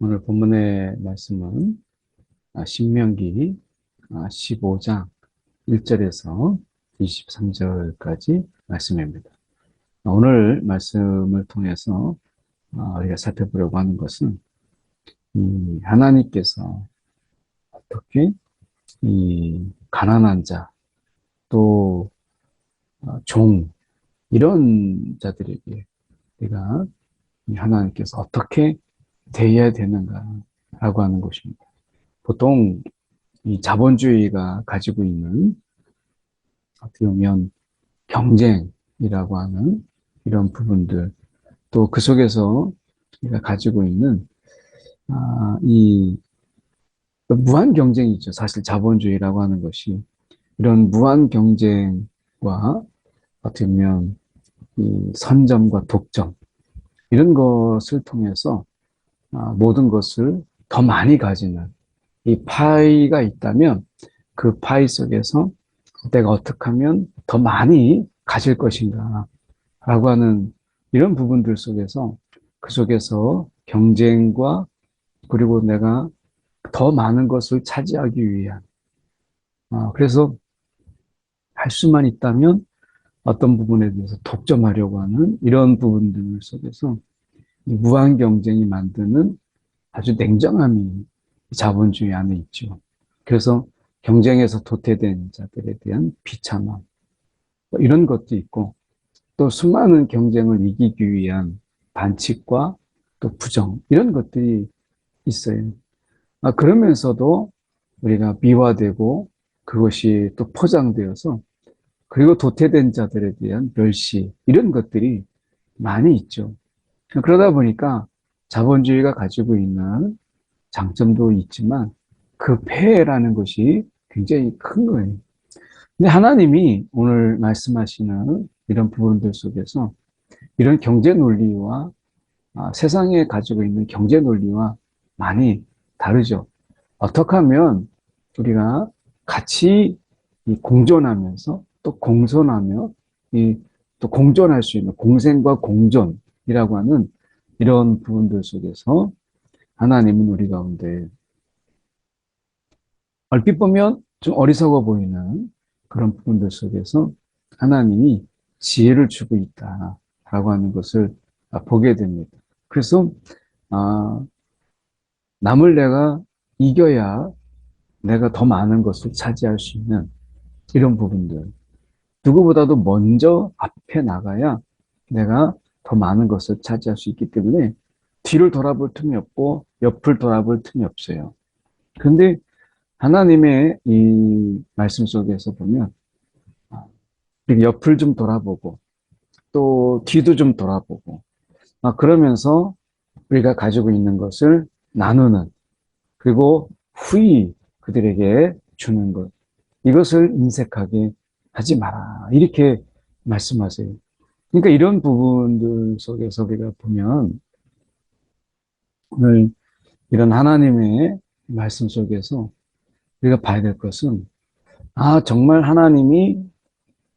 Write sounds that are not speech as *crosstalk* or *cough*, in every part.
오늘 본문의 말씀은 아, 신명기 15장 1절에서 23절까지 말씀입니다. 오늘 말씀을 통해서 아, 우리가 살펴보려고 하는 것은 하나님께서 어떻게 이 가난한 자, 또 어, 종, 이런 자들에게 우리가 하나님께서 어떻게 대해야 되는가라고 하는 것입니다. 보통 이 자본주의가 가지고 있는 어떻게 보면 경쟁이라고 하는 이런 부분들 또 그 속에서 우리가 가지고 있는 아, 이 무한 경쟁이죠. 사실 자본주의라고 하는 것이 이런 무한 경쟁과 어떻게 보면 이 선점과 독점 이런 것을 통해서 아, 모든 것을 더 많이 가지는 이 파이가 있다면 그 파이 속에서 내가 어떻게 하면 더 많이 가질 것인가 라고 하는 이런 부분들 속에서 그 속에서 경쟁과 그리고 내가 더 많은 것을 차지하기 위한 아, 그래서 할 수만 있다면 어떤 부분에 대해서 독점하려고 하는 이런 부분들 속에서 무한 경쟁이 만드는 아주 냉정함이 자본주의 안에 있죠. 그래서 경쟁에서 도태된 자들에 대한 비참함 뭐 이런 것도 있고 또 수많은 경쟁을 이기기 위한 반칙과 또 부정 이런 것들이 있어요. 아, 그러면서도 우리가 미화되고 그것이 또 포장되어서 그리고 도태된 자들에 대한 멸시 이런 것들이 많이 있죠. 그러다 보니까 자본주의가 가지고 있는 장점도 있지만 그 폐해라는 것이 굉장히 큰 거예요. 근데 하나님이 오늘 말씀하시는 이런 부분들 속에서 이런 경제 논리와 아, 세상에 가지고 있는 경제 논리와 많이 다르죠. 어떻게 하면 우리가 같이 공존하면서 또 공존하며 또 공존할 수 있는 공생과 공존 이라고 하는 이런 부분들 속에서 하나님은 우리 가운데 얼핏 보면 좀 어리석어 보이는 그런 부분들 속에서 하나님이 지혜를 주고 있다라고 하는 것을 보게 됩니다. 그래서 아, 남을 내가 이겨야 내가 더 많은 것을 차지할 수 있는 이런 부분들 누구보다도 먼저 앞에 나가야 내가 더 많은 것을 차지할 수 있기 때문에 뒤를 돌아볼 틈이 없고 옆을 돌아볼 틈이 없어요. 그런데 하나님의 이 말씀 속에서 보면 아, 옆을 좀 돌아보고 또 뒤도 좀 돌아보고 아, 그러면서 우리가 가지고 있는 것을 나누는 그리고 후히 그들에게 주는 것 이것을 인색하게 하지 마라 이렇게 말씀하세요. 그러니까 이런 부분들 속에서 우리가 보면 오늘 이런 하나님의 말씀 속에서 우리가 봐야 될 것은 아 정말 하나님이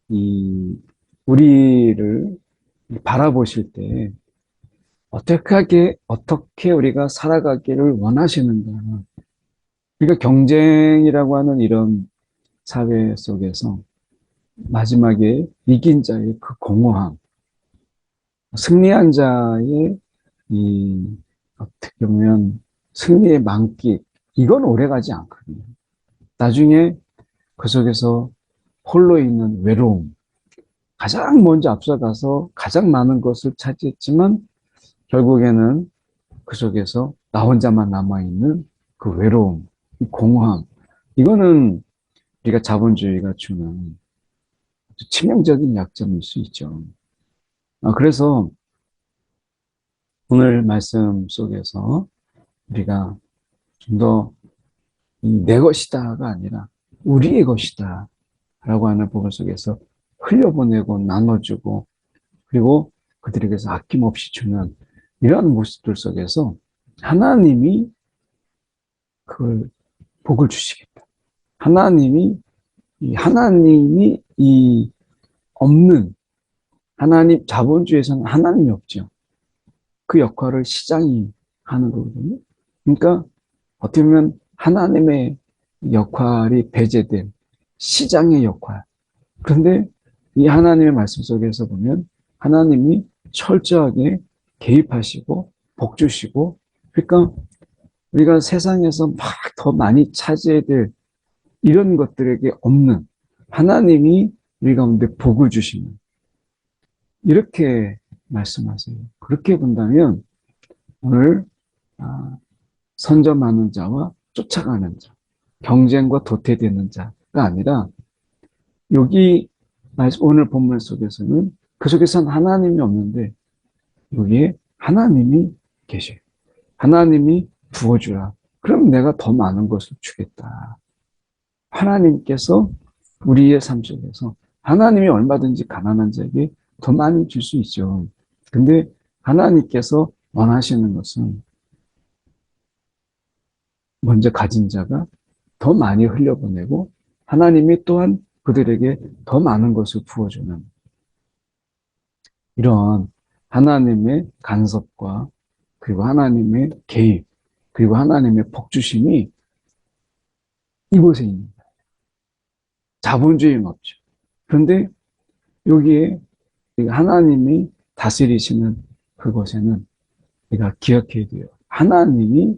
이 우리를 바라보실 때 어떻게 어떻게 우리가 살아가기를 원하시는가. 그러니까 경쟁이라고 하는 이런 사회 속에서 마지막에 이긴 자의 그 공허함 승리한 자의 이 어떻게 보면 승리의 만끽 이건 오래가지 않거든요. 나중에 그 속에서 홀로 있는 외로움 가장 먼저 앞서가서 가장 많은 것을 차지했지만 결국에는 그 속에서 나 혼자만 남아있는 그 외로움, 이 공허함 이거는 우리가 자본주의가 주는 치명적인 약점일 수 있죠. 아, 그래서 오늘 말씀 속에서 우리가 좀 더 내 것이다가 아니라 우리의 것이다 라고 하는 부분 속에서 흘려보내고 나눠주고 그리고 그들에게서 아낌없이 주는 이러한 모습들 속에서 하나님이 그걸 복을 주시겠다. 하나님이 하나님이 이 없는 하나님 자본주의에서는 하나님이 없죠. 그 역할을 시장이 하는 거거든요. 그러니까 어떻게 보면 하나님의 역할이 배제된 시장의 역할. 그런데 이 하나님의 말씀 속에서 보면 하나님이 철저하게 개입하시고 복 주시고 그러니까 우리가 세상에서 막 더 많이 차지해야 될 이런 것들에게 없는 하나님이 우리 가운데 복을 주시는 이렇게 말씀하세요. 그렇게 본다면 오늘 아, 선점하는 자와 쫓아가는 자, 경쟁과 도태되는 자가 아니라 여기 오늘 본문 속에서는 그 속에서는 하나님이 없는데 여기에 하나님이 계셔요. 하나님이 부어주라. 그럼 내가 더 많은 것을 주겠다. 하나님께서 우리의 삶 속에서 하나님이 얼마든지 가난한 자에게 더 많이 줄 수 있죠. 근데 하나님께서 원하시는 것은 먼저 가진 자가 더 많이 흘려보내고 하나님이 또한 그들에게 더 많은 것을 부어주는 이런 하나님의 간섭과 그리고 하나님의 개입 그리고 하나님의 복주심이 이곳에 있는 거예요. 자본주의는 없죠. 그런데 여기에 하나님이 다스리시는 그곳에는 우리가 기억해야 돼요. 하나님이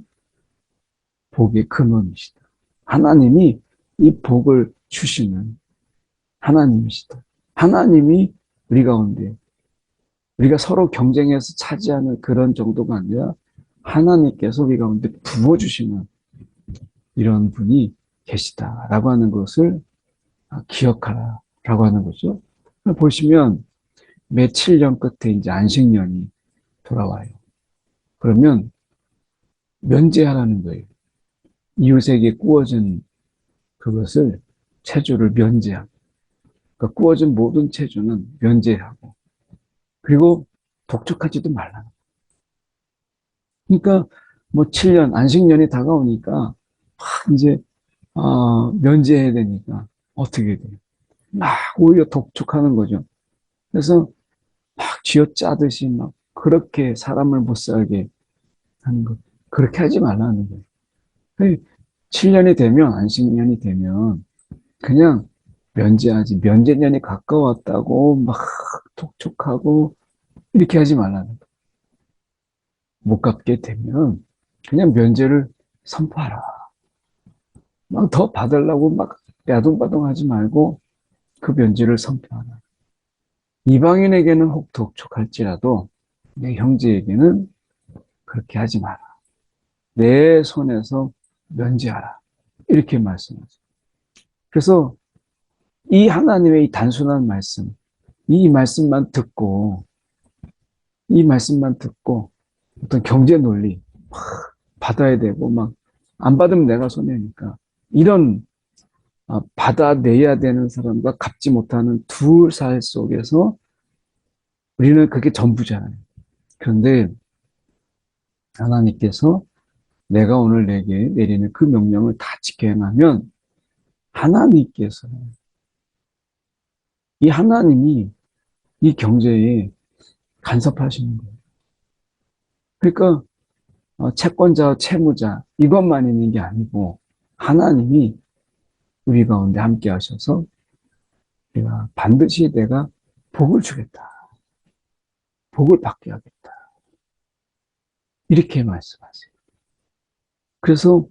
복의 근원이시다. 하나님이 이 복을 주시는 하나님이시다. 하나님이 우리 가운데 우리가 서로 경쟁해서 차지하는 그런 정도가 아니라 하나님께서 우리 가운데 부어주시는 이런 분이 계시다라고 하는 것을 기억하라라고 하는 거죠. 보시면 매 7년 끝에 이제 안식년이 돌아와요. 그러면 면제하라는 거예요. 이웃에게 구워진 그것을 체주를 면제하고 그러니까 구워진 모든 체주는 면제하고 그리고 독촉하지도 말라는 그러니까 뭐 7년 안식년이 다가오니까 막 이제 어, 면제해야 되니까 어떻게 돼요? 막 오히려 독촉하는 거죠. 그래서 막 쥐어짜듯이 막 그렇게 사람을 못 살게 하는 것 그렇게 하지 말라는 거예요. 7년이 되면 안식년이 되면 그냥 면제하지 면제년이 가까웠다고 막 독촉하고 이렇게 하지 말라는 거예요. 못 갚게 되면 그냥 면제를 선포하라. 막 더 받으려고 막 야동바동 하지 말고 그 면제를 선포하라. 이방인에게는 혹 독촉할지라도 내 형제에게는 그렇게 하지 마라. 내 손에서 면제하라. 이렇게 말씀하죠. 그래서 이 하나님의 이 단순한 말씀, 이 말씀만 듣고, 이 말씀만 듣고, 어떤 경제 논리, 막 받아야 되고, 막, 안 받으면 내가 손해니까. 이런, 아, 받아내야 되는 사람과 갚지 못하는 둘 사이 속에서 우리는 그게 전부잖아요. 그런데 하나님께서 내가 오늘 내게 내리는 그 명령을 다 지켜 행하면 하나님께서 이 하나님이 이 경제에 간섭하시는 거예요. 그러니까 어, 채권자, 채무자 이것만 있는 게 아니고 하나님이 우리 가운데 함께 하셔서 내가 반드시 내가 복을 주겠다. 복을 받게 하겠다. 이렇게 말씀하세요. 그래서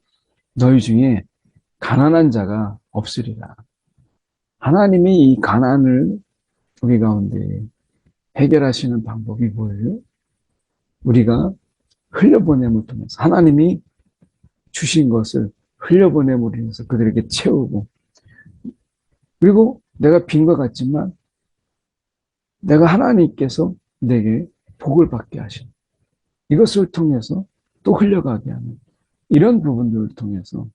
너희 중에 가난한 자가 없으리라. 하나님이 이 가난을 우리 가운데 해결하시는 방법이 뭐예요? 우리가 흘려보냄을 통해서 하나님이 주신 것을 흘려보냄으로 인해서 그들에게 채우고 그리고 내가 빈것 같지만 내가 하나님께서 내게 복을 받게 하신 이것을 통해서 또 흘려가게 하는 이런 부분들을 통해서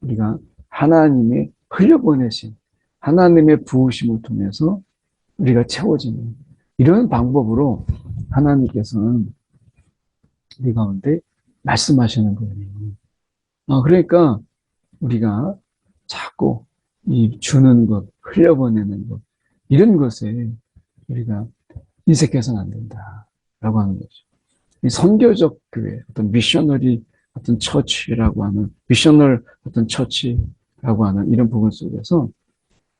우리가 하나님의 흘려보내신 하나님의 부으심을 통해서 우리가 채워지는 이런 방법으로 하나님께서는 우리 가운데 말씀하시는 거예요. 아, 그러니까 우리가 자꾸 이 주는 것, 흘려보내는 것, 이런 것에 우리가 인색해서는 안 된다라고 하는 거죠. 이 선교적 교회, 어떤 미셔너리 어떤 처치라고 하는 미셔널 어떤 처치라고 하는 이런 부분 속에서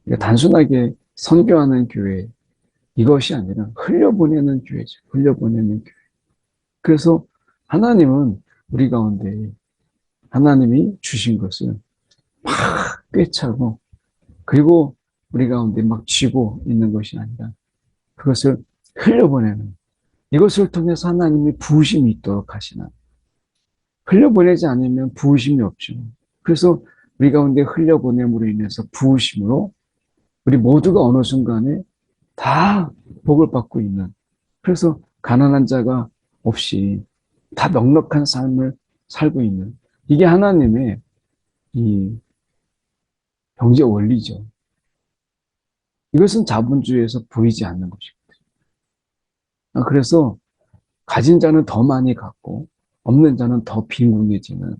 그러니까 단순하게 선교하는 교회 이것이 아니라 흘려보내는 교회죠. 흘려보내는 교회. 그래서 하나님은 우리 가운데 하나님이 주신 것을 막 꿰차고 그리고 우리 가운데 막 쥐고 있는 것이 아니라 그것을 흘려보내는 이것을 통해서 하나님이 부으심이 있도록 하시나 흘려보내지 않으면 부으심이 없죠. 그래서 우리 가운데 흘려보냄으로 인해서 부으심으로 우리 모두가 어느 순간에 다 복을 받고 있는 그래서 가난한 자가 없이 다 넉넉한 삶을 살고 있는 이게 하나님의 이 경제 원리죠. 이것은 자본주의에서 보이지 않는 것입니다. 아, 그래서 가진 자는 더 많이 갖고 없는 자는 더 빈궁해지는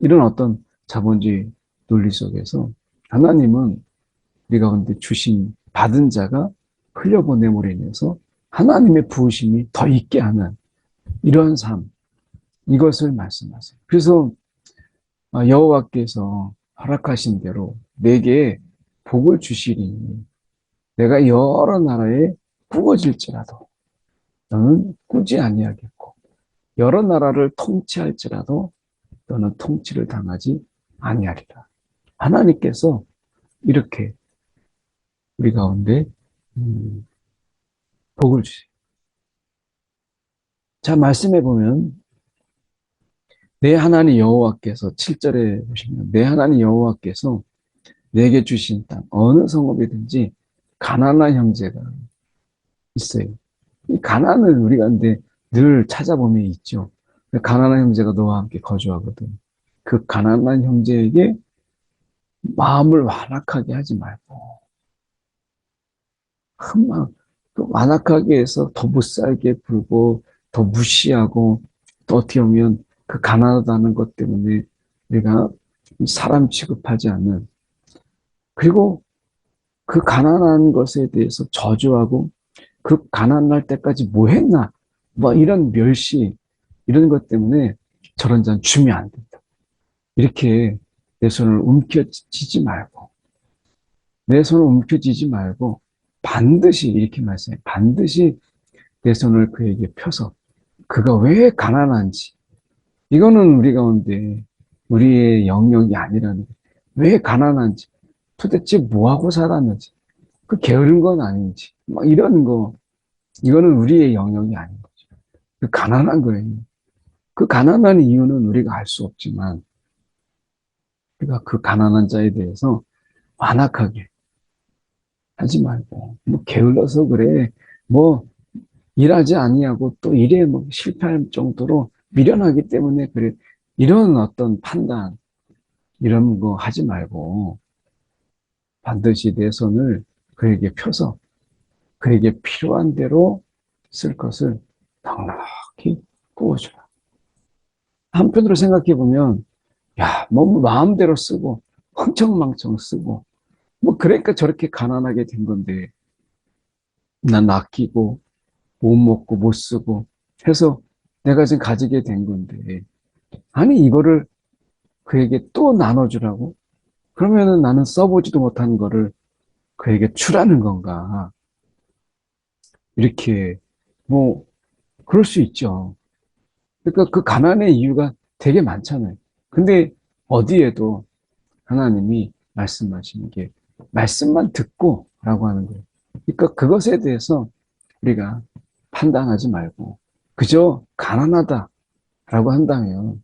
이런 어떤 자본주의 논리 속에서 하나님은 우리 가운데 주신 받은 자가 흘려보냄으로 인해서 하나님의 부으심이 더 있게 하는 이러한 삶 이것을 말씀하세요. 그래서 아, 여호와께서 허락하신 대로 내게 복을 주시리니 내가 여러 나라에 꾸어질지라도 너는 꾸지 아니하겠고 여러 나라를 통치할지라도 너는 통치를 당하지 아니하리라. 하나님께서 이렇게 우리 가운데 음, 복을 주세요. 자, 말씀해 보면 내 하나님 여호와께서 7절에 보시면 내 하나님 여호와께서 내게 주신 땅 어느 성읍이든지 가난한 형제가 있어요. 이 가난은 우리가 근데 늘 찾아보면 있죠. 가난한 형제가 너와 함께 거주하거든. 그 가난한 형제에게 마음을 완악하게 하지 말고 그 완악하게 해서 더 못살게 굴고 더 무시하고 또 어떻게 보면 그 가난하다는 것 때문에 우리가 사람 취급하지 않는 그리고 그 가난한 것에 대해서 저주하고 그 가난할 때까지 뭐 했나 뭐 이런 멸시 이런 것 때문에 저런 자는 주면 안 된다. 이렇게 내 손을 움켜쥐지 말고 내 손을 움켜쥐지 말고 반드시 이렇게 말씀해 반드시 내 손을 그에게 펴서 그가 왜 가난한지 이거는 우리 가운데 우리의 영역이 아니라는. 왜 가난한지 도대체 뭐하고 살았는지 그 게으른 건 아닌지 막 이런 거 이거는 우리의 영역이 아닌 거죠. 그 가난한 거예요. 그 가난한 이유는 우리가 알 수 없지만 우리가 그 가난한 자에 대해서 완악하게 하지 말고 뭐 게을러서 그래 뭐 일하지 아니하고 또 일에 뭐 실패할 정도로 미련하기 때문에 그래 이런 어떤 판단 이런 거 하지 말고 반드시 내 손을 그에게 펴서 그에게 필요한 대로 쓸 것을 넉넉히 구워주라. 한편으로 생각해 보면 야, 뭐 마음대로 쓰고 흥청망청 쓰고 뭐 그러니까 저렇게 가난하게 된 건데 난 아끼고 못 먹고 못 쓰고 해서 내가 지금 가지게 된 건데. 아니 이거를 그에게 또 나눠주라고? 그러면은 나는 써보지도 못한 거를 그에게 주라는 건가? 이렇게 뭐 그럴 수 있죠. 그러니까 그 가난의 이유가 되게 많잖아요. 근데 어디에도 하나님이 말씀하시는 게 말씀만 듣고 라고 하는 거예요. 그러니까 그것에 대해서 우리가 판단하지 말고 그저 가난하다 라고 한다면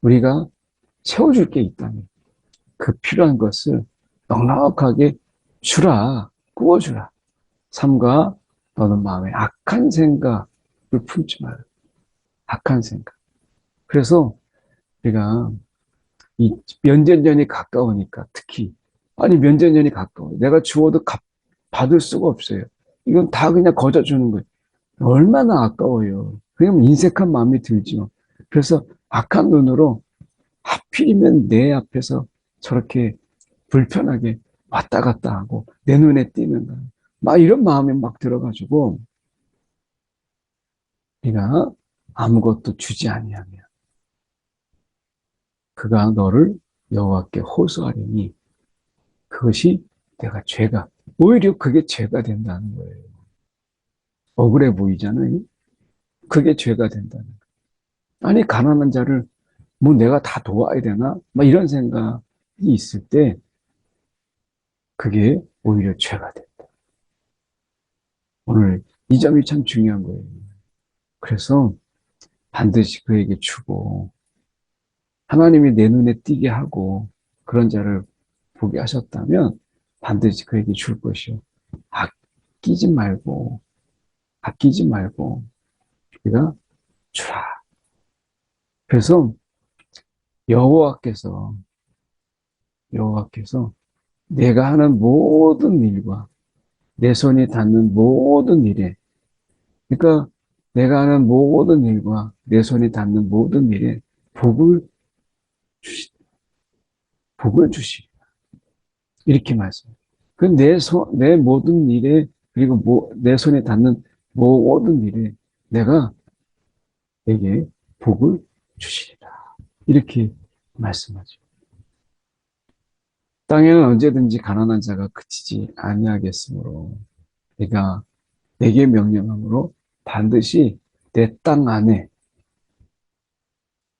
우리가 채워줄 게 있다면 그 필요한 것을 넉넉하게 주라, 구워주라. 삼가 너는 마음에 악한 생각을 품지 말라. 악한 생각. 그래서 우리가 이 면전년이 가까우니까 특히 아니 면전년이 가까워. 내가 주어도 갚, 받을 수가 없어요. 이건 다 그냥 거저 주는 거예요. 얼마나 아까워요. 그냥 인색한 마음이 들죠. 그래서 악한 눈으로 하필이면 내 앞에서 저렇게 불편하게 왔다 갔다 하고 내 눈에 띄는 거. 막 이런 마음이 막 들어가지고 네가 아무것도 주지 아니하면 그가 너를 여호와께 호소하리니 그것이 내가 죄가 오히려 그게 죄가 된다는 거예요. 억울해 보이잖아요. 그게 죄가 된다는 거예요. 아니 가난한 자를 뭐 내가 다 도와야 되나? 막 이런 생각이 있을 때 그게 오히려 죄가 된다. 오늘 이 점이 참 중요한 거예요. 그래서 반드시 그에게 주고 하나님이 내 눈에 띄게 하고 그런 자를 보게 하셨다면 반드시 그에게 줄 것이요. 아끼지 말고 아끼지 말고 우리가 주라. 그래서 여호와께서 여호와께서 내가 하는 모든 일과 내 손이 닿는 모든 일에 그러니까 내가 하는 모든 일과 내 손이 닿는 모든 일에 복을 주시 복을 주시 이렇게 말씀. 그내 손, 내 모든 일에 그리고 모, 내 손에 닿는 모든 일에 내가 내게 복을 주시리라. 이렇게 말씀하죠. 땅에는 언제든지 가난한 자가 그치지 아니하겠으므로 내가 내게 명령함으로 반드시 내 땅 안에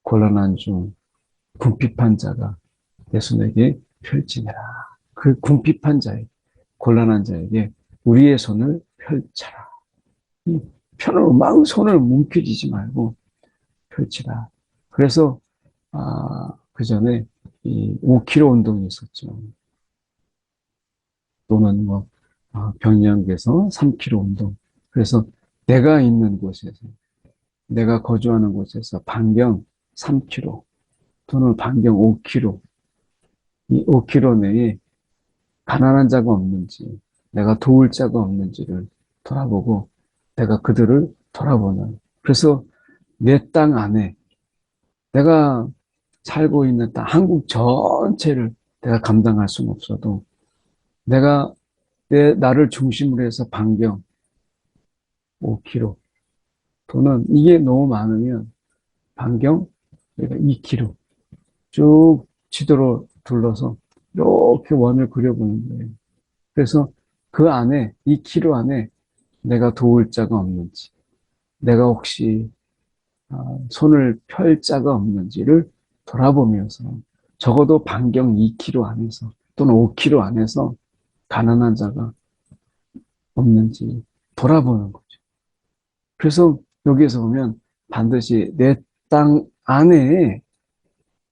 곤란한 중 궁핍한 자가 내 손에게 펼치니라. 그 궁핍한 자에 곤란한 자에게 우리의 손을 펼쳐라. 편으로 막 손을 뭉켜지지 말고 펼치라. 그래서 아, 그 전에 이 5km 운동이 있었죠. 또는 뭐 아, 병양에서 3km 운동. 그래서 내가 있는 곳에서 내가 거주하는 곳에서 반경 3km 또는 반경 5km 이 5km 내에 가난한 자가 없는지 내가 도울 자가 없는지를 돌아보고 내가 그들을 돌아보는 그래서 내 땅 안에 내가 살고 있는 땅, 한국 전체를 내가 감당할 수는 없어도 내가 내 나를 중심으로 해서 반경 5km 또는 이게 너무 많으면 반경 2km 쭉 지도로 둘러서 이렇게 원을 그려보는 거예요. 그래서 그 안에 2km 안에 내가 도울 자가 없는지 내가 혹시 아, 손을 펼 자가 없는지를 돌아보면서 적어도 반경 2km 안에서 또는 5km 안에서 가난한 자가 없는지 돌아보는 거죠. 그래서 여기에서 보면 반드시 내 땅 안에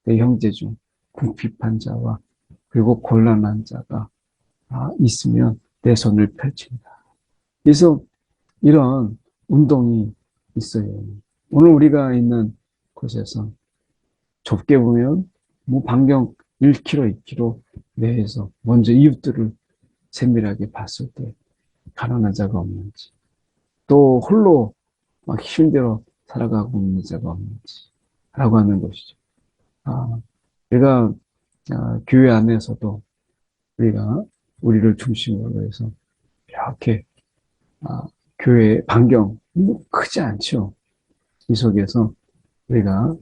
내 형제 중 궁핍한 자와 그리고 곤란한 자가 있으면 내 손을 펼친다. 그래서 이런 운동이 있어요. 오늘 우리가 있는 곳에서 좁게 보면 뭐 반경 1km, 2km 내에서 먼저 이웃들을 세밀하게 봤을 때 가난한 자가 없는지 또 홀로 막 힘들어 살아가고 있는 자가 없는지 라고 하는 것이죠. 아, 우리가 아, 교회 안에서도 우리가 우리를 중심으로 해서 이렇게 아, 교회 반경 뭐 크지 않죠. 이 속에서 우리가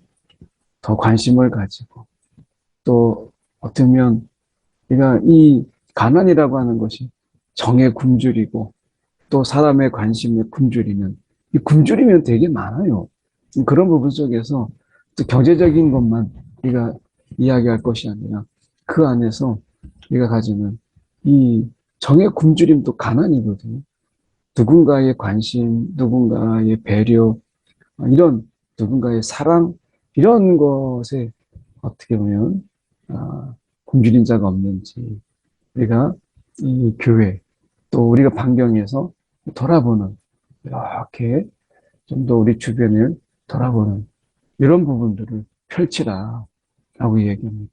더 관심을 가지고 또 어쩌면 우리가 이 가난이라고 하는 것이 정의 굶주리고 또 사람의 관심에 굶주리는 이 굶주리면 되게 많아요. 그런 부분 속에서 또 경제적인 것만 우리가 이야기할 것이 아니라 그 안에서 우리가 가지는 이 정의 굶주림도 가난이거든요. 누군가의 관심, 누군가의 배려, 이런 누군가의 사랑, 이런 것에 어떻게 보면 아, 굶주린 자가 없는지 우리가 이 교회 또 우리가 반경에서 돌아보는 이렇게 좀 더 우리 주변을 돌아보는 이런 부분들을 펼치라 라고 얘기합니다.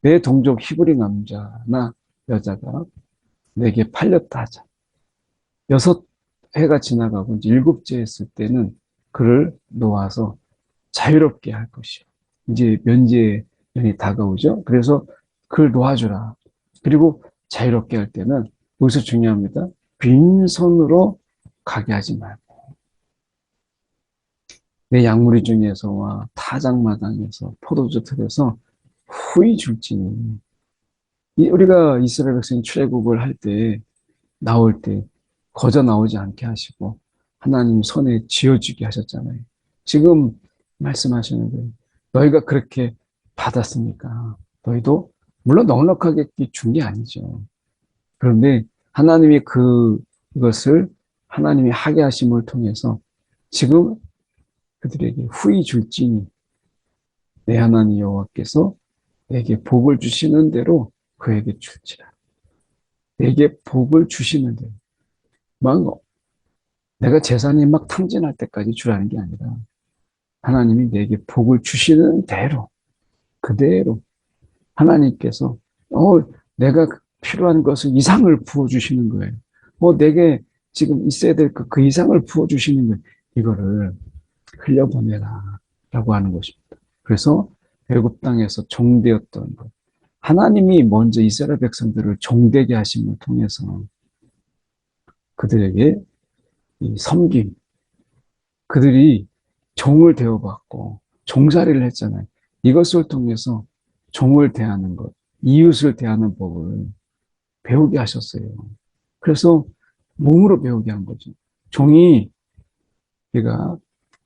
내 동족 히브리 남자나 여자가 내게 팔렸다 하자. 여섯 해가 지나가고 이제 일곱째 했을 때는 그를 놓아서 자유롭게 할 것이요. 이제 면제년이 다가오죠. 그래서 그를 놓아주라. 그리고 자유롭게 할 때는 여기서 중요합니다. 빈손으로 가게 하지 말고 내 약물이 중에서와 타작마당에서 포도주 틀에서 후이 줄지니 이 우리가 이스라엘 백성이 출애굽을 할 때 나올 때 거저 나오지 않게 하시고 하나님 손에 쥐어주게 하셨잖아요. 지금 말씀하시는 거예요. 너희가 그렇게 받았으니까 너희도 물론 넉넉하게 준 게 아니죠. 그런데 하나님이 그 이것을 하나님이 하게 하심을 통해서 지금 그들에게 후이 줄지니 내 하나님 여호와께서 내게 복을 주시는 대로 그에게 줄지라. 내게 복을 주시는 대로. 막 내가 재산이 막 탕진할 때까지 주라는 게 아니라 하나님이 내게 복을 주시는 대로 그대로 하나님께서 어 내가 필요한 것을 이상을 부어 주시는 거예요. 어 내게 지금 있어야 될 그 그 이상을 부어 주시는 거예요. 이거를 흘려보내라 라고 하는 것입니다. 그래서 애굽 땅에서 종되었던 것. 하나님이 먼저 이스라엘 백성들을 종되게 하심을 통해서 그들에게 이 섬김, 그들이 종을 대우받고 종살이를 했잖아요. 이것을 통해서 종을 대하는 것, 이웃을 대하는 법을 배우게 하셨어요. 그래서 몸으로 배우게 한 거죠. 종이 우리가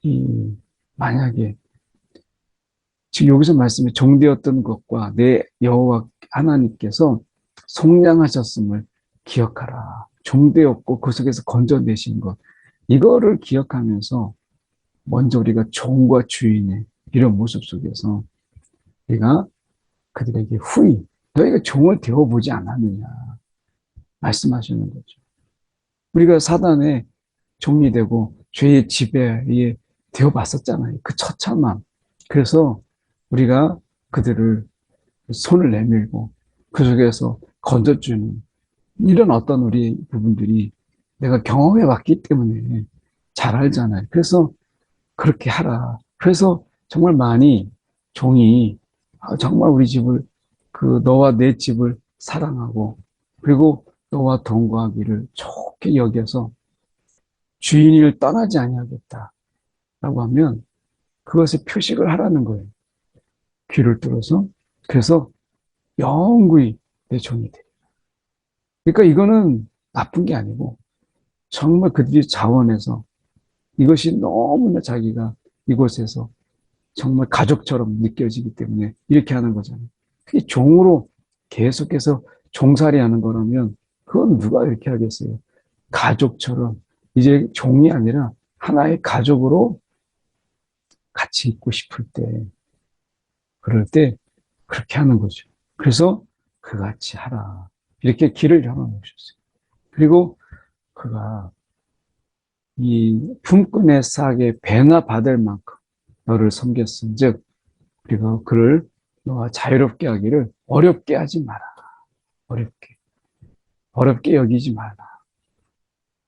이 만약에 지금 여기서 말씀에 종되었던 것과 내 여호와 하나님께서 속량하셨음을 기억하라. 종되었고 그 속에서 건져내신 것 이거를 기억하면서 먼저 우리가 종과 주인의 이런 모습 속에서 우리가 그들에게 후이 너희가 종을 되어보지 않았느냐 말씀하시는 거죠. 우리가 사단의 종이 되고 죄의 지배에 되어봤었잖아요. 그 처참함. 그래서 우리가 그들을 손을 내밀고 그 속에서 건져주는 이런 어떤 우리 부분들이 내가 경험해 왔기 때문에 잘 알잖아요. 그래서 그렇게 하라. 그래서 정말 많이 종이 아, 정말 우리 집을 그 너와 내 집을 사랑하고 그리고 너와 동거하기를 좋게 여겨서 주인을 떠나지 아니하겠다. 라고 하면 그것에 표식을 하라는 거예요. 귀를 뚫어서. 그래서 영구히 내 종이 되 그러니까 이거는 나쁜 게 아니고 정말 그들이 자원해서 이것이 너무나 자기가 이곳에서 정말 가족처럼 느껴지기 때문에 이렇게 하는 거잖아요. 그게 종으로 계속해서 종살이 하는 거라면 그건 누가 이렇게 하겠어요? 가족처럼 이제 종이 아니라 하나의 가족으로 같이 있고 싶을 때 그럴 때 그렇게 하는 거죠. 그래서 그같이 하라. 이렇게 길을 열어놓으셨어요. 그리고 그가 이 품꾼의 싹에 배나 받을 만큼 너를 섬겼은 즉 그리고 그를 너와 자유롭게 하기를 어렵게 하지 마라. 어렵게. 어렵게 여기지 마라.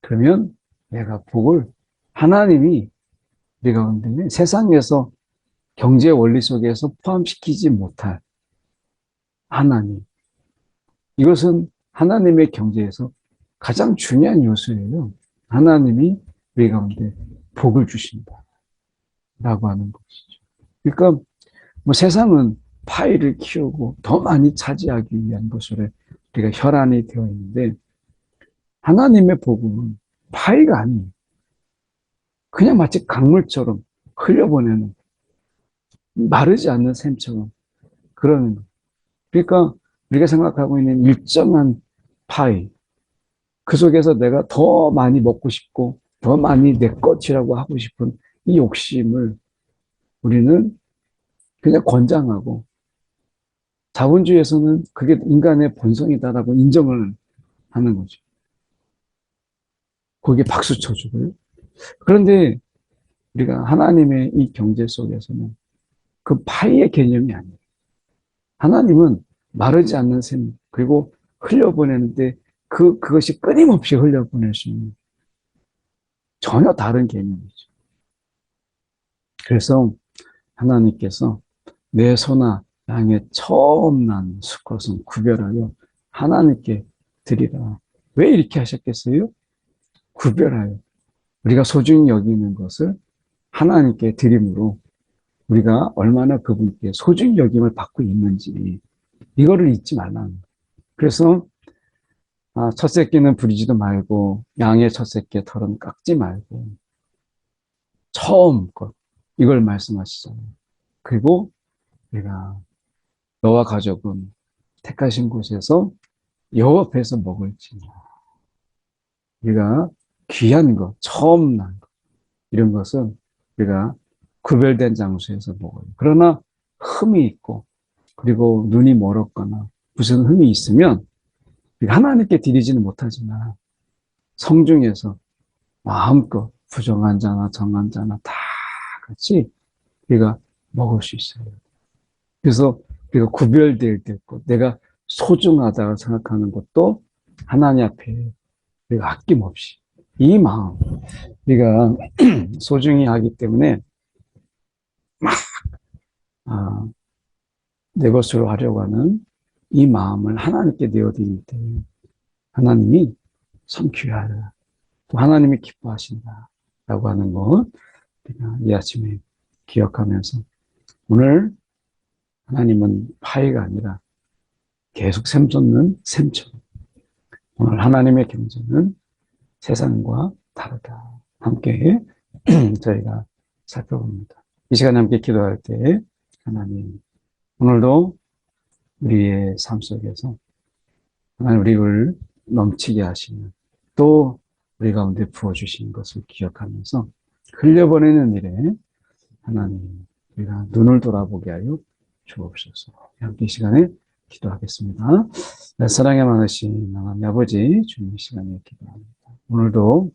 그러면 내가 복을 하나님이 우리가 건드면 세상에서 경제 원리 속에서 포함시키지 못할 하나님. 이것은 하나님의 경제에서 가장 중요한 요소예요. 하나님이 우리 가운데 복을 주신다. 라고 하는 것이죠. 그러니까 뭐 세상은 파이를 키우고 더 많이 차지하기 위한 것으로 우리가 혈안이 되어 있는데 하나님의 복음은 파이가 아니에요. 그냥 마치 강물처럼 흘려보내는 마르지 않는 샘처럼 그런 그러니까 우리가 생각하고 있는 일정한 파이 그 속에서 내가 더 많이 먹고 싶고 더 많이 내 것이라고 하고 싶은 이 욕심을 우리는 그냥 권장하고 자본주의에서는 그게 인간의 본성이다라고 인정을 하는 거죠. 거기에 박수 쳐주고요. 그런데 우리가 하나님의 이 경제 속에서는 그 파이의 개념이 아니에요. 하나님은 마르지 않는 샘, 그리고 흘려보내는데 그, 그것이 끊임없이 흘려보낼 수 있는 전혀 다른 개념이죠. 그래서 하나님께서 내 소나 양의 처음 난 수컷은 구별하여 하나님께 드리라. 왜 이렇게 하셨겠어요? 구별하여 우리가 소중히 여기는 것을 하나님께 드림으로 우리가 얼마나 그분께 소중히 여김을 받고 있는지 이거를 잊지 말라는 거예요. 그래서 아, 첫 새끼는 부리지도 말고 양의 첫 새끼의 털은 깎지 말고 처음 것 이걸 말씀하시잖아요. 그리고 우리가 너와 가족은 택하신 곳에서 여호와 앞에서 먹을지 우리가 귀한 것, 처음 난 것, 이런 것은 우리가 구별된 장소에서 먹어요. 그러나 흠이 있고, 그리고 눈이 멀었거나 무슨 흠이 있으면 하나님께 드리지는 못하지만 성중에서 마음껏 부정한 자나 정한 자나 다 같이 우리가 먹을 수 있어요. 그래서 우리가 구별될 때 있고 내가 소중하다고 생각하는 것도 하나님 앞에 우리가 아낌없이 이 마음 우리가 *clears throat* 소중히 하기 때문에 막 아, 내 것으로 하려고 하는 이 마음을 하나님께 내어드릴 때 하나님이 성취하라 또 하나님이 기뻐하신다 라고 하는 것 우리가 이 아침에 기억하면서 오늘 하나님은 파이가 아니라 계속 샘솟는 샘처럼 오늘 하나님의 경제는 세상과 다르다. 함께 *clears throat* 저희가 살펴봅니다. 이 시간에 함께 기도할 때 하나님 오늘도 우리의 삶 속에서 하나님 우리를 넘치게 하시는 또 우리 가운데 부어주신 것을 기억하면서 흘려보내는 일에 하나님 우리가 눈을 돌아보게 하여 주옵소서. 함께 이 시간에 기도하겠습니다. 네, 사랑에 많으신 하나님 아버지 주님 시간에 기도합니다. 오늘도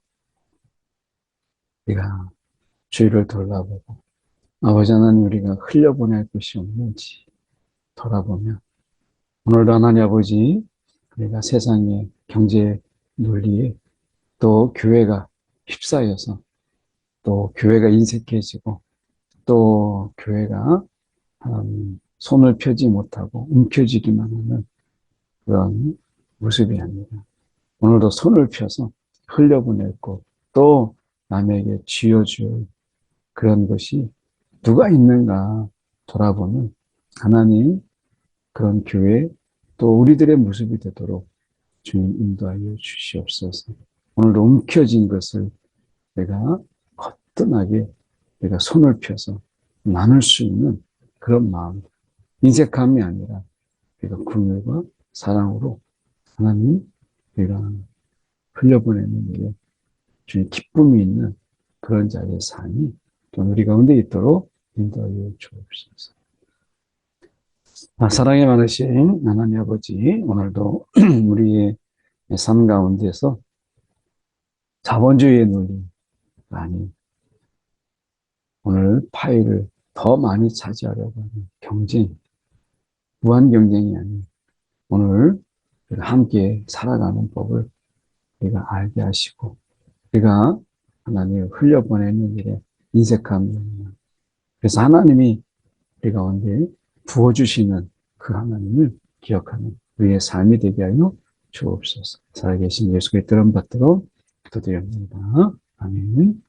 우리가 주위를 돌아보고 아버지 하나님 우리가 흘려보낼 것이 없는지 돌아보면. 오늘도 하나님 아버지 우리가 세상의 경제 논리에 또 교회가 휩싸여서 또 교회가 인색해지고 또 교회가 음, 손을 펴지 못하고 움켜쥐기만 하는 그런 모습이 아니라 오늘도 손을 펴서 흘려보낼 것, 또 남에게 쥐어줄 그런 것이 누가 있는가 돌아보는 하나님 그런 교회 또 우리들의 모습이 되도록 주님 인도하여 주시옵소서. 오늘도 움켜진 것을 내가 거뜬하게 내가 손을 펴서 나눌 수 있는 그런 마음, 인색함이 아니라 우리가 궁율과 사랑으로 하나님 우리가 흘려보내는 일에 주님 기쁨이 있는 그런 자의 삶이 또 우리 가운데 있도록 인도하여 주옵소서. 아, 사랑이 많으신 하나님 아버지 오늘도 *clears throat* 우리의 삶 가운데서 자본주의의 논리 아니 오늘 파일을 더 많이 차지하려고 하는 경쟁 무한 경쟁이 아닌 오늘 함께 살아가는 법을 우리가 알게 하시고 우리가 하나님을 흘려보내는 일에 인색함이 없는 그래서 하나님이 우리 가운데 부어주시는 그 하나님을 기억하는 우리의 삶이 되게 하여 주옵소서 살아계신 예수의 들은 받도록 기도드립니다. 아멘